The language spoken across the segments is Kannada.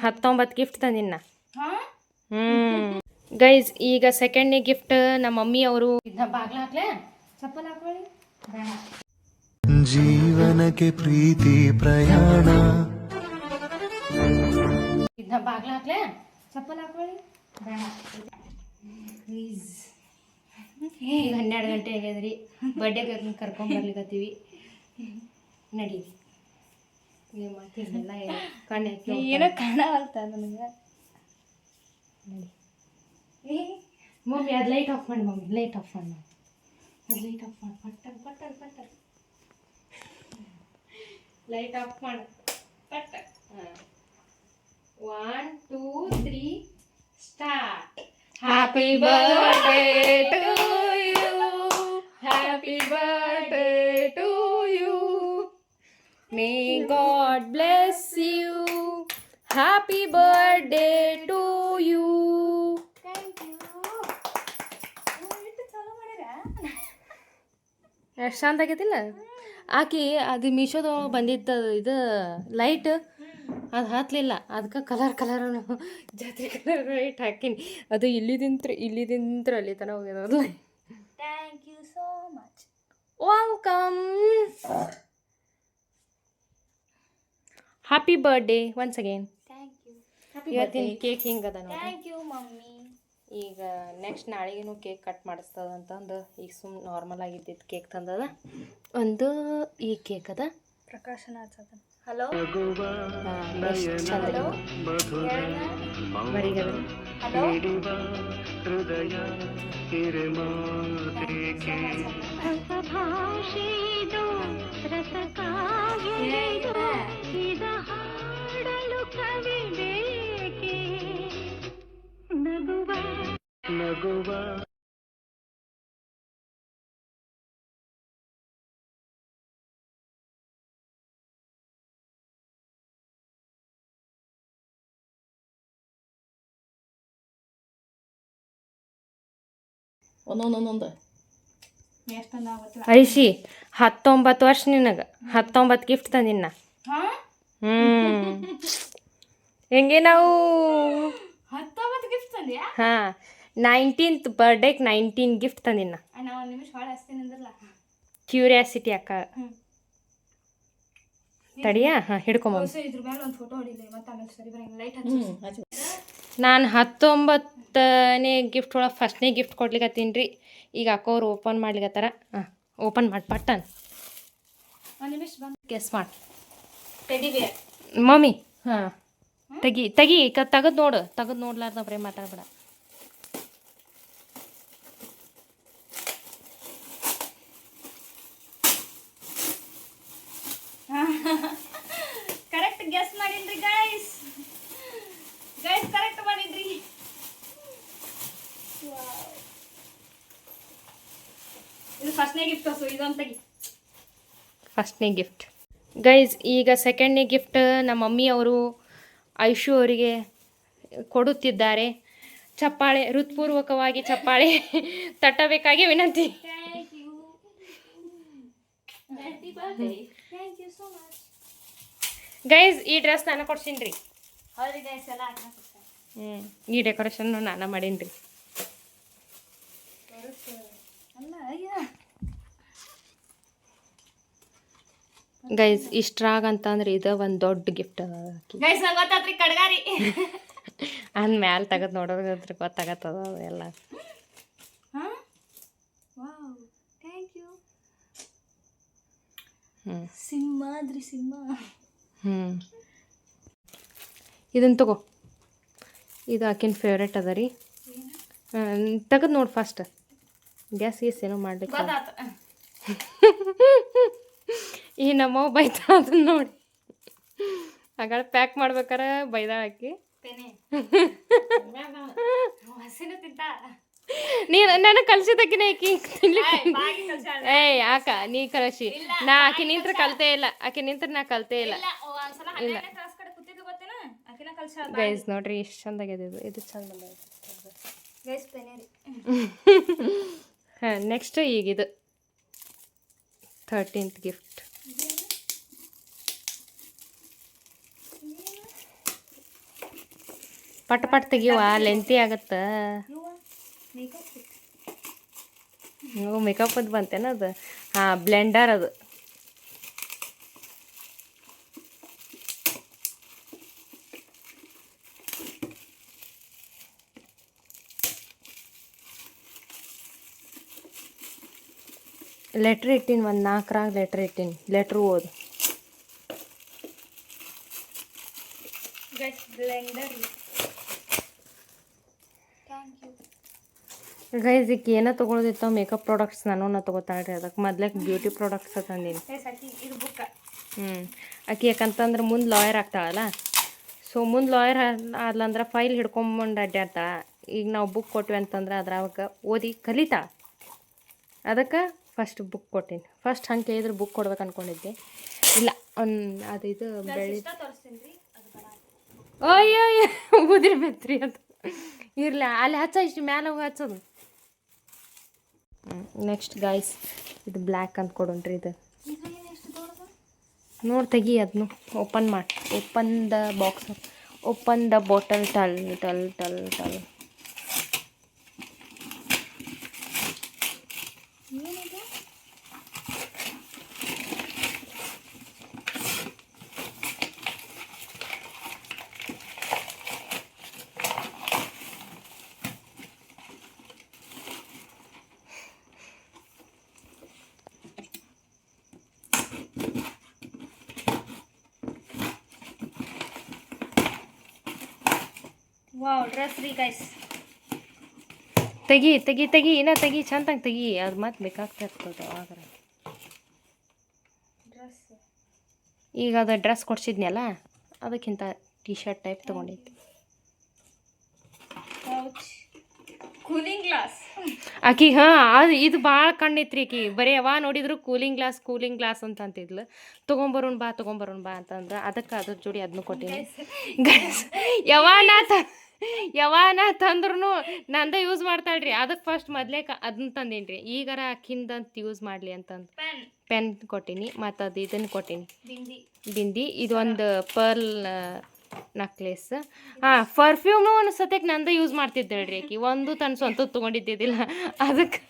ಹತ್ತೊಂಬತ್ತು ಗಿಫ್ಟ್ ತಂದಿನ ಹ್ಮ್. ಗೈಸ್ ಈಗ ಸೆಕೆಂಡ್ನೇ ಗಿಫ್ಟ್ ನಮ್ಮ ಮಮ್ಮಿ ಅವರು ಬಾಗ್ಲ ಹಾಕ್ಲೆ? ಚಪ್ಪಲ್ ಹಾಕೊಳ್ಳಿ ಜೀವನಕ್ಕೆ ಪ್ರೀತಿ ಪ್ರಯಾಣ. ಇದನ್ನ ಬಾಗ್ಲ ಹಾಕ್ಲೆ? ಚಪ್ಪಲ್ ಹಾಕೊಳ್ಳಿ ಬೇಡ. ಈಗ ಹನ್ನೆರಡು ಗಂಟೆ ಆಗ್ಯದ್ರಿ. ಬರ್ಡೇ ಕರ್ಕೊಂಡ್ ಬರ್ಲಿಕತ್ತೀವಿ. ನಡಿ. ನೀವು ಮಾತಿಲ್ಲ ಕಣ್ಣು ಏನೋ ಕಾಣವಲ್ತ ನನಗೆ. ಮಮ್ಮಿ ಅದು ಲೈಟ್ ಆಫ್ ಮಾಡಿ ಮಮ್ಮಿ ಲೈಟ್ ಆಫ್ ಮಾಡಿ. ಅದು ಲೈಟ್ ಆಫ್ ಮಾಡಿ. ಪಟ್ಟರ್ ಪಟ್ಟರ್ ಪಟ್ಟರ್ ಲೈಟ್ ಆಫ್ ಮಾಡು. ಪಟ್ಟ one two three start happy birthday to you happy birthday to you may God bless you happy birthday to you ಎಷ್ಟು ಶಾಂತ ಆಗೈತಿಲ್ಲ? ಆಕಿ ಅದು ಮೀಶೋದೊಳಗೆ ಬಂದಿತ್ತು ಇದು ಲೈಟ್ ಅದು ಹತ್ತಲಿಲ್ಲ ಅದಕ್ಕೆ ಕಲರ್ ಕಲರ್ ಜಾತ್ರೆ ಕಲರ್ ಲೈಟ್ ಹಾಕಿನಿ. ಅದು ಇಲ್ಲಿದಿಂತ್ರ ಇಲ್ಲಿದಿಂತ್ರ ಅಲ್ಲಿ ತನಕ ಹೋಗ್ಯದ thank you so much welcome happy birthday once again thank you ಇವತ್ತಿನ ಕೇಕ್ ಹಿಂಗದ ನೋಡಿ. Thank you mummy. ಈಗ ನೆಕ್ಸ್ಟ್ ನಾಳೆಗೂ ಕೇಕ್ ಕಟ್ ಮಾಡಿಸ್ತದ ಅಂತಂದು ಈಗ ಸುಮ್ ನಾರ್ಮಲ್ ಆಗಿದ್ದಿದ್ದು ಕೇಕ್ ತಂದದ. ಒಂದು ಈ ಕೇಕ್ ಅದ. ಪ್ರಕಾಶನ ಹಲೋ ಹಲೋ ಹಾಡಲು ಕವಿ ಬೇಕೆ ನಗುವ ನಗುವ ಒಂದೊಂದೊಂದೊಂದು ಎಷ್ಟೊಂದು ಆಗುತ್ತಿಲ್ಲ ಐಶಿ ಹತ್ತೊಂಬತ್ತು ವರ್ಷ ನಿನಗೆ ಹತ್ತೊಂಬತ್ತು ಗಿಫ್ಟ್ ತಂದಿನ ಹಾ? ಹ್ಞೂ ಹೆಂಗೆ ನಾವು? ಹಾ ಗಿಫ್ಟ್ ತಂದ್ಯಾ? ಹಾಂ ನೈನ್ಟೀನ್ತ್ ಬರ್ಡೇಗೆ ನೈನ್ಟೀನ್ ಗಿಫ್ಟ್ ತಂದಿನ. ಕ್ಯೂರಿಯಾಸಿಟಿ ಅಕ್ಕ. ತಡಿಯಾ? ಹಾಂ ಹಿಡ್ಕೊಂಬ ಸೊ ಮೇಲೆ ಒಂದು ಫೋಟೋ ಹೊಡಿಲಿ ಮತ್ತೆ ಆಮೇಲೆ ಸರಿ ಬರಂಗಿಲ್ಲ. ಲೈಟ್ ಹಚ್ಚಿ. ನಾನು ಹತ್ತೊಂಬತ್ತನೇ ಗಿಫ್ಟ್ ಒಳಗೆ ಫಸ್ಟ್ನೇ ಗಿಫ್ಟ್ ಕೊಡ್ಲಿಕ್ಕತ್ತೀನಿ ರೀ. ಈಗ ಅಕ್ಕೋರು ಓಪನ್ ಮಾಡ್ಲಿಕ್ಕತ್ತಾರ ಹಾಂ ಓಪನ್ ಮಾಡಿ ಪಟ್ಟನ್. ಒಂದು ನಿಮಿಷ ಬಂದು. ಗೆಸ್ ಮಾಡಿ. ಮಮ್ಮಿ. ಹಾಂ. ತೆಗಿ ತೆಗಿ ಕ ತೆಗೆದು ನೋಡು ತೆಗೆದು ನೋಡ್ಲಾರ್ದ ಬರೀ ಮಾತಾಡ್ಬೇಡ. ಕರೆಕ್ಟ್ ಗೆಸ್ ಮಾಡಿನ್ರಿ ಗೈಸ್ ಗೈಸ್ ಕರೆಕ್ಟ್ ಮಾಡಿದ್ರಿ ಇದು ಫಸ್ಟ್ನೇ ಗಿಫ್ಟ್ ಸೊ ಇದೊಂದು ತೆಗಿ. ಫಸ್ಟ್ನೇ ಗಿಫ್ಟ್ ಗೈಸ್ ಈಗ ಸೆಕೆಂಡ್ನೇ ಗಿಫ್ಟ್ ನಮ್ಮ ಮಮ್ಮಿ ಅವರು ಐಶು ಅವರಿಗೆ ಕೊಡುತ್ತಿದ್ದಾರೆ. ಚಪ್ಪಾಳೆ ಹೃತ್ಪೂರ್ವಕವಾಗಿ ಚಪ್ಪಾಳೆ ತಟ್ಟಬೇಕಾಗಿ ವಿನಂತಿ. ಗೈಸ್ ಈ ಡ್ರೆಸ್ ನಾನು ಕೊಡ್ಸೀನಿ ರೀ ಹ್ಞೂ ಈ ಡೆಕೋರೇಷನ್ನು ನಾನು ಮಾಡೀನಿ ರೀ ಅಲ್ಲ ಅಯ್ಯ ಗೈಸ್ ಇಷ್ಟ್ರಾಗ ಅಂತಂದ್ರೆ ಇದು ಒಂದು ದೊಡ್ಡ ಗಿಫ್ಟ್ ಗೈಸ್ ನಂಗೆ ಗೊತ್ತಾತ್ರಿ ಕಡ್ಗಾರಿ. ಅಂದ ಮ್ಯಾಲ ತಗದ್ ನೋಡೋದ್ರ ಗೊತ್ತಾಗತ್ತದ ಎಲ್ಲ ಹಾ? ವಾವ್ ಥ್ಯಾಂಕ್ ಯು ಹ್ಞೂ ಸಿಂಹಾದ್ರಿ ಸಿಂಹ ಹ್ಞೂ ಇದನ್ನು ತಗೋ. ಇದು ಆಕಿನ ಫೇವ್ರೇಟ್ ಅದ ರೀ. ತೆಗೆದು ನೋಡಿ ಫಸ್ಟ್ ಗ್ಯಾಸ್ ಗೀಸ್ ಏನೋ ಮಾಡ್ಲಿಕ್ಕೆ ಈ ನಮ್ಮ ಬೈತಾ ಅದನ್ನ ನೋಡಿ. ಹಾಗಾದ್ರೆ ಪ್ಯಾಕ್ ಮಾಡ್ಬೇಕಾರ ಬೈದ ಹಾಕಿ ನೀನು ನೀ ನನಗೆ ಕಲ್ಸಿದಕ್ಕಿನ ಆಕಿ ಏಯ್ ಯಾಕ ನೀ ಕಲಸಿ ನಾ ಆಕಿ ನಿಂತ್ರ ಕಲ್ತೇ ಇಲ್ಲ. ಆಕಿ ನಿಂತ್ರ ನಾ ಕಲ್ತೇ ಇಲ್ಲ. ಇಲ್ಲ ಗೈಸ್ ನೋಡ್ರಿ ಎಷ್ಟು ಚಂದ ಆಗ್ಯದ ಇದು. ಇದು ಚಂದ ಹಾಂ ನೆಕ್ಸ್ಟ್ ಈಗ ಇದು. ಥರ್ಟೀನ್ತ್ ಗಿಫ್ಟ್ ಪಟ್ ಪಟ್ ತೆಗಿಯವ ಲೆಂತಿ ಆಗತ್ತ. ಮೇಕಪ್ ಅದು ಬಂತೇನ ಅದು? ಹಾಂ ಬ್ಲೆಂಡರ್ ಅದು. ಲೆಟ್ರ್ ಇಟ್ಟಿನಿ ಒಂದು ನಾಲ್ಕರಾಗ ಲೆಟ್ರ್ ಇಟ್ಟಿನಿ ಲೆಟ್ರ್ ಓದು. ಬ್ಲೆಂಡರ್ ಥ್ಯಾಂಕ್ ಯು ಗೈಸ್ ಈಗ ಏನೋ ತೊಗೊಳೋದಿತ್ತು ಮೇಕಪ್ ಪ್ರಾಡಕ್ಟ್ಸ್ ನಾನು ನಾ ತೊಗೋತಾಳ್ರಿ ಅದಕ್ಕೆ ಮೊದ್ಲಕ್ಕೆ ಬ್ಯೂಟಿ ಪ್ರಾಡಕ್ಟ್ಸ್ ತಂದೀನಿ. ಹ್ಞೂ ಆಕೆ ಯಾಕಂತಂದ್ರೆ ಮುಂದೆ ಲಾಯರ್ ಆಗ್ತಾಳಲ್ಲ? ಸೊ ಮುಂದೆ ಲಾಯರ್ ಆದ್ಲಂದ್ರೆ ಫೈಲ್ ಹಿಡ್ಕೊಂಬಂಡು ಅಡ್ಡಾಡ್ತಾ ಈಗ ನಾವು ಬುಕ್ ಕೊಟ್ವಿ ಅಂತಂದ್ರೆ ಅದ್ರಾಗ ಓದಿ ಕಲಿತಾ. ಅದಕ್ಕೆ ಫಸ್ಟ್ ಬುಕ್ ಕೊಟ್ಟೀನಿ. ಫಸ್ಟ್ ಹಂಗೆ ಕೇಳಿದ್ರೆ ಬುಕ್ ಕೊಡ್ಬೇಕು ಅನ್ಕೊಂಡಿದ್ದೆ. ಇಲ್ಲ ಒಂದು ಅದು ಇದು ಬೆಳಿ ಅಯ್ಯೋ ಉದಿರ್ಬೇಕ್ರಿ ಅದು ಇರಲಿ ಅಲ್ಲಿ ಹಚ್ಚ ಇಷ್ಟು ಮ್ಯಾಲೆ ಹೋಗಿ ಹಚ್ಚೋದು. ನೆಕ್ಸ್ಟ್ ಗಾಯ್ಸ್ ಇದು ಬ್ಲ್ಯಾಕ್ ಅಂತ ಕೊಡೋಣ್ರಿ ಇದು. ನೋಡಿ ತೆಗಿ ಅದನ್ನು ಓಪನ್ ಮಾಡಿ. Open the box open the bottle ಟಲ್ ಟಲ್ ಟಲ್ ಟಲ್ ವಾವ್ ಡ್ರೆಸ್ ರೀ ಗೈಸ್ ತೆಗಿ ತೆಗಿ ತೆಗಿ. ಇನ್ನ ತೆಗಿ. ಚಂದಂಗೆ ತೆಗಿ. ಅದು ಮತ್ತೆ ಬೇಕಾಗ್ತಾ ಇರ್ತದೆ ಅವಾಗ ಡ್ರೆಸ್ ಈಗ ಅದು ಡ್ರೆಸ್ ಕೊಡ್ಸಿದ್ನಲ್ಲ ಅದಕ್ಕಿಂತ ಟಿ ಶರ್ಟ್ ಟೈಪ್ ತೊಗೊಂಡಿದ್ದೆ. ಪೌಚ್ ಕೂಲಿಂಗ್ ಗ್ಲಾಸ್ ಆಕಿ ಹಾಂ ಅದು ಇದು ಭಾಳ ಕಣ್ಣಿತ್ರಿ ಆಕಿ. ಬರೀ ಯಾವ ನೋಡಿದ್ರು ಕೂಲಿಂಗ್ ಗ್ಲಾಸ್ ಕೂಲಿಂಗ್ ಗ್ಲಾಸ್ ಅಂತ ಅಂತಿದ್ಲು. ತೊಗೊಂಬರೋಣ ಬಾ ತೊಗೊಂಬರೋಣ ಬಾ ಅಂತಂದ್ರೆ ಅದಕ್ಕೆ ಅದ್ರ ಜೋಡಿ ಅದನ್ನು ಕೊಟ್ಟಿನಿ. ಯಾವ ನಾ ಯಾವಾನ ತಂದ್ರೂ ನಂದ ಯೂಸ್ ಮಾಡ್ತಾಳ್ರಿ. ಅದಕ್ಕೆ ಫಸ್ಟ್ ಮೊದಲೇ ಅದನ್ನ ತಂದೀನಿ ರೀ ಈಗಾರ ಅಕ್ಕಿಂದಂತ ಯೂಸ್ ಮಾಡಲಿ ಅಂತಂದು. ಪೆನ್. ಕೊಟ್ಟಿನಿ ಮತ್ತು ಅದು ಇದನ್ನು ಕೊಟ್ಟೀನಿ. ಬಿಂದಿ. ಇದೊಂದು ಪರ್ಲ್ ನಕ್ಲೇಸ್. ಹಾಂ ಪರ್ಫ್ಯೂಮ್ನು ಒಂದು ಸತ್ಯಕ್ಕೆ ನಂದ ಯೂಸ್ ಮಾಡ್ತಿದ್ದೇಳ್ರಿ ಆಕಿ. ಒಂದು ತನ್ನ ಸ್ವಂತ ತೊಗೊಂಡಿದ್ದಿದ್ದಿಲ್ಲ. ಅದಕ್ಕೆ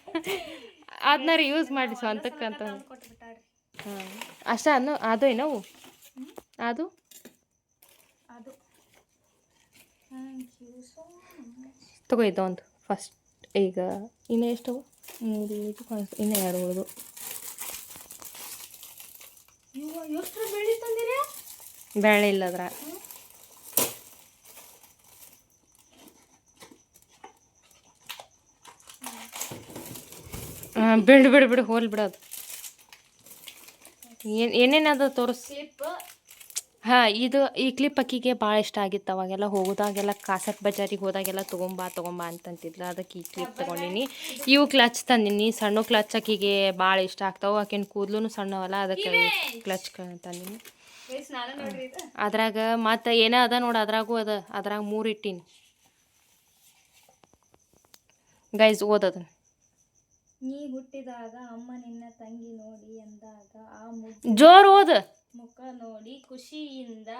ಅದನ್ನಾರ ಯೂಸ್ ಮಾಡಿ ಸ್ವಂತಕ್ಕೆ ಅಂತ ಹಾಂ. ಅಷ್ಟ ಅನ್ನು ಅದು ಏನವು ಅದು? ತಗೋ ಇದೊಂದು ಫಸ್ಟ್ ಈಗ ಇನ್ನು ಎಷ್ಟು? ಮೂರು ಇದು ಕಾಣಿಸ್ತು ಇನ್ನು ಎರಡು ಉಳಿದು. ಬೆಳಿ ಇಲ್ಲದ್ರ ಬಿಡು ಬಿಡು ಬಿಡು ಹೋಲ್ ಬಿಡೋದು ಏನು ಏನೇನದ ತೋರಿಸಿ? ಹಾಂ ಇದು ಈ ಕ್ಲಿಪ್ ಅಕ್ಕಿಗೆ ಭಾಳ ಇಷ್ಟ ಆಗಿತ್ತು. ಅವಾಗೆಲ್ಲ ಹೋಗೋದಾಗೆಲ್ಲ ಕಾಸಕ್ ಬಜಾರಿಗೆ ಹೋದಾಗೆಲ್ಲ ತೊಗೊಂಬಾ ತೊಗೊಂಬಾ ಅಂತಂತಿದ್ಲು ಅದಕ್ಕೆ ಈ ಕ್ಲಿಪ್ ತಗೊಂಡಿನಿ. ಇವು ಕ್ಲಚ್ ತಂದಿನಿ. ಸಣ್ಣ ಕ್ಲಚ್ ಅಕ್ಕಿಗೆ ಭಾಳ ಇಷ್ಟ ಆಗ್ತಾವೆ. ಆಕಿನ ಕೂದಲು ಸಣ್ಣವಲ್ಲ ಅದಕ್ಕೆ ಕ್ಲಚ್ ತಂದಿನಿ. ಅದ್ರಾಗ ಮತ್ತು ಏನೇ ಅದ ನೋಡಿ ಅದ್ರಾಗೂ ಅದ. ಅದ್ರಾಗ ಮೂರು ಇಟ್ಟೀನಿ. ಗೈಸ್ ಓದದ ನೀ ಹುಟ್ಟಿದಾಗ ಅಮ್ಮ ನಿನ್ನ ತಂಗಿ ನೋಡಿ ಎಂದಾಗ ಆ ಜೋರ್ ಓದ. ಮುಖ ನೋಡಿ ಖುಷಿಯಿಂದ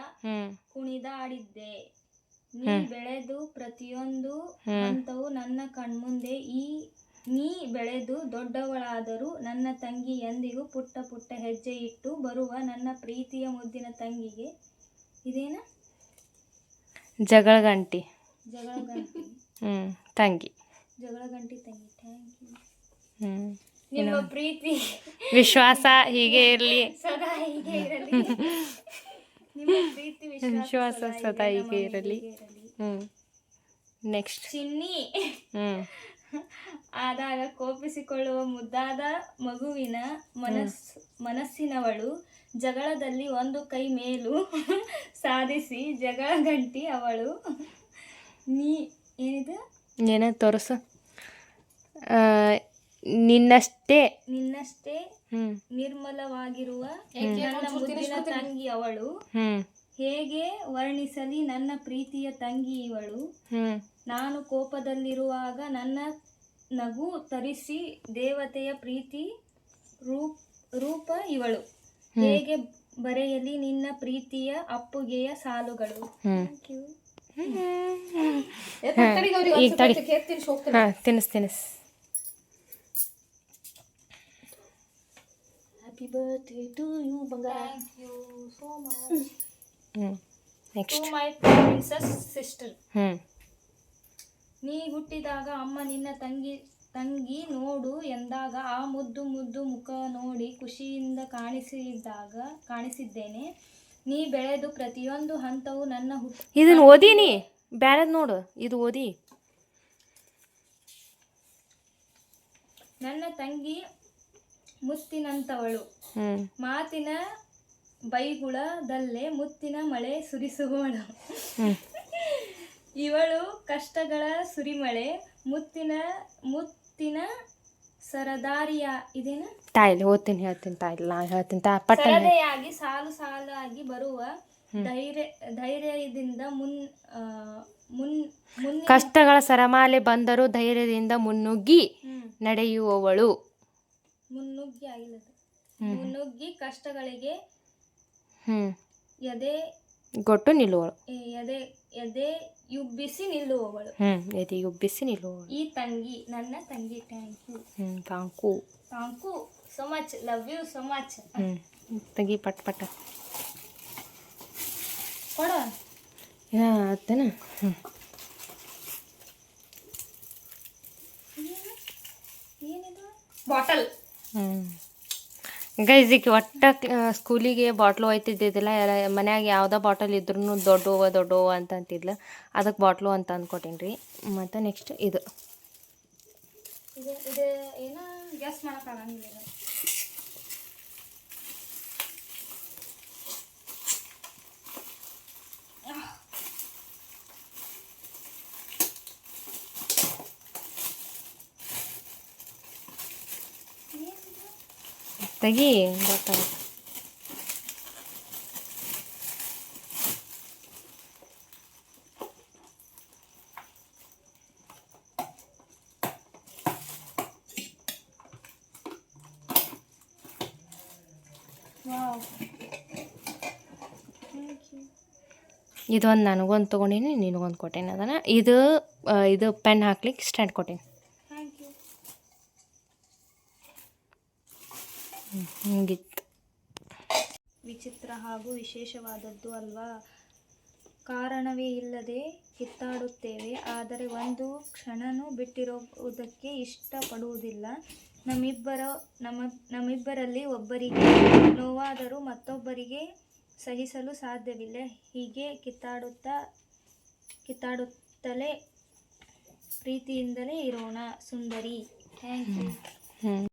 ಕುಣಿದಾಡಿದ್ದೆ. ನೀ ಬೆಳೆದು ಪ್ರತಿಯೊಂದು ಹಂತವು ನನ್ನ ಕಣ್ಮುಂದೆ ಈ ನೀ ಬೆಳೆದು ದೊಡ್ಡವಳಾದರೂ ನನ್ನ ತಂಗಿ ಎಂದಿಗೂ ಪುಟ್ಟ ಪುಟ್ಟ ಹೆಜ್ಜೆ ಇಟ್ಟು ಬರುವ ನನ್ನ ಪ್ರೀತಿಯ ಮುದ್ದಿನ ತಂಗಿಗೆ ಇದೇನ? ಜಗಳ ಗಂಟಿ ಜಗಳ ಗಂಟಿ ಹ್ಞೂ ತಂಗಿ. ಜಗಳ ಗಂಟಿ ತಂಗಿ. ಥ್ಯಾಂಕ್ ಯು ಹ್ಞೂ ನಿಮ್ಮ ಪ್ರೀತಿ. ವಿಶ್ವಾಸ ಹೀಗೆ ಇರಲಿ. ಸದಾ ಹೀಗೆ ಇರಲಿ. ನಿಮ್ಮ ಪ್ರೀತಿ ವಿಶ್ವಾಸ ಸದಾ ಹೀಗೆ ಇರಲಿ. ಹ್ಮ್. ನೆಕ್ಸ್ಟ್ ಚಿನ್ನಿ. ಆದಾಗ ಕೋಪಿಸಿಕೊಳ್ಳುವ ಮುದ್ದಾದ ಮಗುವಿನ ಮನಸ್ ಮನಸ್ಸಿನವಳು ಜಗಳದಲ್ಲಿ ಒಂದು ಕೈ ಮೇಲು ಸಾಧಿಸಿ ಜಗಳ ಗಂಟಿ ಅವಳು. ನೀ ಏನಿದೆ? ಏನ ತೋರಿಸು. ನಿನ್ನಷ್ಟೇ. ನಿನ್ನಷ್ಟೇ ನಿರ್ಮಲವಾಗಿರುವ ನನ್ನ ಮುದ್ದಿನ ತಂಗಿ ಅವಳು. ಹೇಗೆ ವರ್ಣಿಸಲಿ ನನ್ನ ಪ್ರೀತಿಯ ತಂಗಿ ಇವಳು. ನಾನು ಕೋಪದಲ್ಲಿರುವಾಗ ನನ್ನ ನಗು ತರಿಸಿ ದೇವತೆಯ ಪ್ರೀತಿ ರೂಪ್ ರೂಪ ಇವಳು. ಹೇಗೆ ಬರೆಯಲಿ ನಿನ್ನ ಪ್ರೀತಿಯ ಅಪ್ಪುಗೆಯ ಸಾಲುಗಳು. ಹ್ಮ್. ಈಗ ತಡಿ ಹಾಂ ತಿನ್ನಿಸ್ ತಿನ್ನಿಸ್. ಹ್ಯಾಪಿ ಬರ್ತ್ಡೇ ಟು ಯು ಬಂಗಾರ ಥ್ಯಾಂಕ್ ಯು ಸೋ ಮಚ್ ಹ್ಞೂ to next my princess sister ಹ್ಞೂ ನೀ ಹುಟ್ಟಿದಾಗ ಅಮ್ಮ ನಿನ್ನ ತಂಗಿ ತಂಗಿ ನೋಡು ಎಂದಾಗ ಆ ಮುದ್ದು ಮುದ್ದು ಮುಖ ನೋಡಿ ಖುಷಿಯಿಂದ ಕಾಣಿಸಿದಾಗ ಕಾಣಿಸಿದ್ದೇನೆ. ನೀ ಬೆಳೆದು ಪ್ರತಿಯೊಂದು ಹಂತವು ನನ್ನ ಹು ಇದನ್ನ ಓದಿನಿ ಬ್ಯಾರದ್ ನೋಡು. ಇದು ಓದಿ. ನನ್ನ ತಂಗಿ ಮುತ್ತಿನಂತವಳು. ಮಾತಿನ ಬೈಗುಳದಲ್ಲೇ ಮುತ್ತಿನ ಮಳೆ ಸುರಿಸುವವಳು ಇವಳು ಕಷ್ಟಗಳ ಸುರಿಮಳೆ ಮುತ್ತಿನ ಮುತ್ತಿನ ಸರದಾರಿಯ ಇದೇನ? ತಾಯಿಲಿ ಓದ್ತೀನಿ ಹೇಳ್ತೀನಿ ತಾಯಿಲ್ ನಾ ಹೇಳ್ತೀನಿ ತಾ ಪಟ್ಟ ಸರದೆಯಾಗಿ ಸಾಲು ಸಾಲಾಗಿ ಬರುವ ಧೈರ್ಯ ಧೈರ್ಯದಿಂದ ಮುನ್ ಮುನ್ ಮುನ್ ಕಷ್ಟಗಳ ಸರಮಾಲೆ ಬಂದರೂ ಧೈರ್ಯದಿಂದ ಮುನ್ನುಗ್ಗಿ ನಡೆಯುವವಳು. ಮುನ್ನುಗ್ಗಿ ಆಗಿಲ್ಲ ಅದು. ಮುನ್ನುಗ್ಗಿ ಕಷ್ಟಗಳಿಗೆ ಹ್ಞೂ ಎದೆ ಗೊಟ್ಟು ನಿಲ್ಲುವಳು. ಎದೆ ಎದೆ ಯುಬ್ಬಿಸಿ ನಿಲ್ಲುವವಳು. ಹ್ಞೂ ಎದೆ ಯುಬ್ಬಿಸಿ ನಿಲ್ಲುವಳು ಈ ತಂಗಿ ನನ್ನ ತಂಗಿ thank you ಕಾಂಕು thank you so much love you so much ತಂಗಿ ತೆಗಿ ಪಟ್ ಪಟ. ಕೊಡ. ಹ್ಞೂ ಏನಿದು? ಬಾಟಲ್ ಹ್ಞೂ ಗೈಸ್, ಈಗ ಒಟ್ಟ ಸ್ಕೂಲಿಗೆ ಬಾಟ್ಲು ಒಯ್ತಿದ್ದಿದ್ದಿಲ್ಲ ಎಲ್ಲ ಮನ್ಯಾಗ ಯಾವುದೋ ಬಾಟಲ್ ಇದ್ರೂ ದೊಡ್ಡವ ದೊಡ್ಡವ ಅಂತ ಅಂತಿದ್ಲ. ಅದಕ್ಕೆ ಬಾಟ್ಲು ಅಂತ ಅಂದ್ಕೊಟ್ಟೀನಿ ರೀ ಮತ್ತು ನೆಕ್ಸ್ಟ್ ಇದು ಇದು ಇದು ಏನ ಗ್ಯಾಸ್ ಮಾಡೋಕ್ಕಾಗಂಗಿಲ್ಲ ಇದು. ತೆಗಿ ಇದು ಇದೊಂದು ನನಗೊಂದು ತೊಗೊಂಡೀನಿ ನಿನಗೊಂದು ಕೊಟ್ಟೇನೆ ಅದನ್ನು. ಇದು ಇದು ಪೆನ್ ಹಾಕ್ಲಿಕ್ಕೆ ಸ್ಟ್ಯಾಂಡ್ ಕೊಟ್ಟೀನಿ ಥ್ಯಾಂಕ್ ಯು ಹಿಂಗಿತ್ತು? ವಿಚಿತ್ರ ಹಾಗೂ ವಿಶೇಷವಾದದ್ದು ಅಲ್ವಾ? ಕಾರಣವೇ ಇಲ್ಲದೆ ಕಿತ್ತಾಡುತ್ತೇವೆ. ಆದರೆ ಒಂದು ಕ್ಷಣನೂ ಬಿಟ್ಟಿರೋದಕ್ಕೆ ಇಷ್ಟಪಡುವುದಿಲ್ಲ. ನಮ್ಮಿಬ್ಬರ ನಮ್ಮ ನಮ್ಮಿಬ್ಬರಲ್ಲಿ ಒಬ್ಬರಿಗೆ ನೋವಾದರೂ ಮತ್ತೊಬ್ಬರಿಗೆ ಸಹಿಸಲು ಸಾಧ್ಯವಿಲ್ಲ. ಹೀಗೆ ಕಿತ್ತಾಡುತ್ತಾ ಕಿತ್ತಾಡುತ್ತಲೇ ಪ್ರೀತಿಯಿಂದಲೇ ಇರೋಣ ಸುಂದರಿ. Thank you